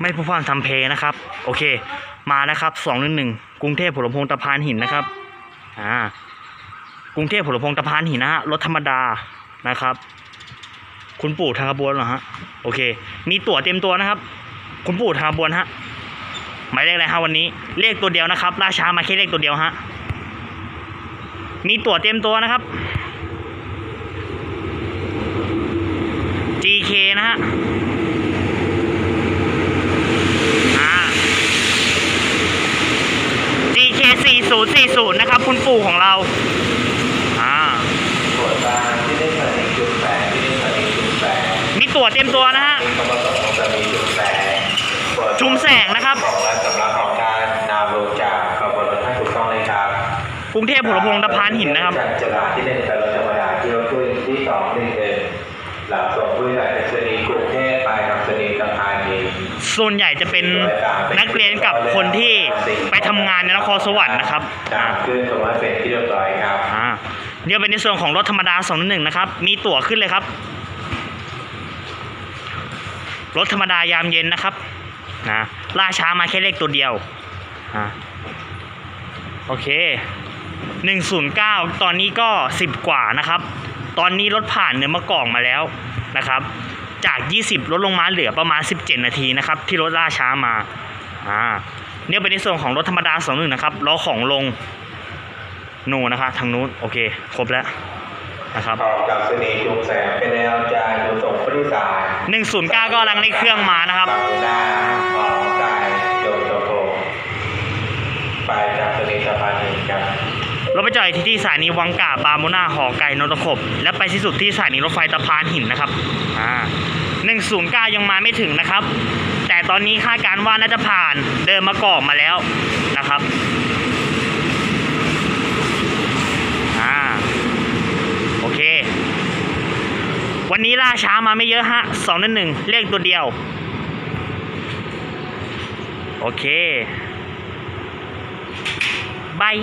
ไม่ผู้ฟังทำเพนะครับ โอเค มาแล้วครับสองหนึ่งหนึ่งกรุงเทพผลพงตะพานหินนะครับอ่ากรุงเทพผลพงตะพานหินนะฮะรถธรรมดานะครับ คุณปู่ทางขบวนเหรอฮะโอเค มีตั๋วเต็มตัวนะครับ คุณปู่ทางขบวนฮะหมายเลขอะไรฮะวันนี้เลขตัวเดียวนะครับ ราชามาแค่เลขตัวเดียวฮะมีตั๋วเต็มตัวนะครับ GK นะฮะอ่า GK 4040 นะครับ คุณปู่ของเรา อ่าตรวจตาที่ได้สนิทจุดแปดที่ได้สนิทจุดแปดมีตั๋วเต็มตัวนะฮะมีคำว่าตกสนิทจุดแปดชุมแสงนะครับของและสำหรับของการนาวโรจากขบวนรถท่านถูกต้องเลยครับกรุงเทพผลพงษ์ตะพานหินนะครับจากจราที่ได้ในรถธรรมดาที่รถตู้ที่สองหนึ่งเอ็นหลังส่งผู้ใหญ่ในสนีกรุงเทพไปกับ สนีตะพานหินส่วนใหญ่จะเป็นนักเรียนกับคนที่ไปทำงานในนครสวรรค์นะครับตามขึ้นสมมติเป็นที่เรียบร้อยครับ อ่าเดี๋ยวเป็นในส่วนของรถธรรมดา2 1นะครับ มีตั๋วขึ้นเลยครับ รถธรรมดายามเย็นนะครับนะล่าช้ามาแค่เลขตัวเดียวอ่าโอเค 109 ตอนนี้ก็ 10 กว่านะครับ ตอนนี้รถผ่านเนื้อมะกอกมาแล้วนะครับ จาก 20 ลดลงมาเหลือประมาณ 17 นาทีนะครับ ที่รถล่าช้ามาอ่าเนี่ยเป็นในส่วนของรถธรรมดา2 1นะครับล้อของลงนู่นนะครับทางนู้นโอเค ครบแล้วนะครับออกจากสนีจุงแสงเป็นแนวจานดูส่งผู้โดยสาร109 ก็กำลังเร่งเครื่องมานะครับ รถไปจอดที่สถานีวังกาบาโมนาหอไก่นนทขบ และไปที่สุดที่สถานีรถไฟตะพานหินนะครับอ่า109ยังมาไม่ถึงนะครับ แต่ตอนนี้คาดการณ์ว่าน่าจะผ่านเดินมากอกมาแล้วนะครับอ่าโอเค วันนี้ล่าช้ามาไม่เยอะฮะสองนั่นหนึ่งเลขตัวเดียว โอเคบาย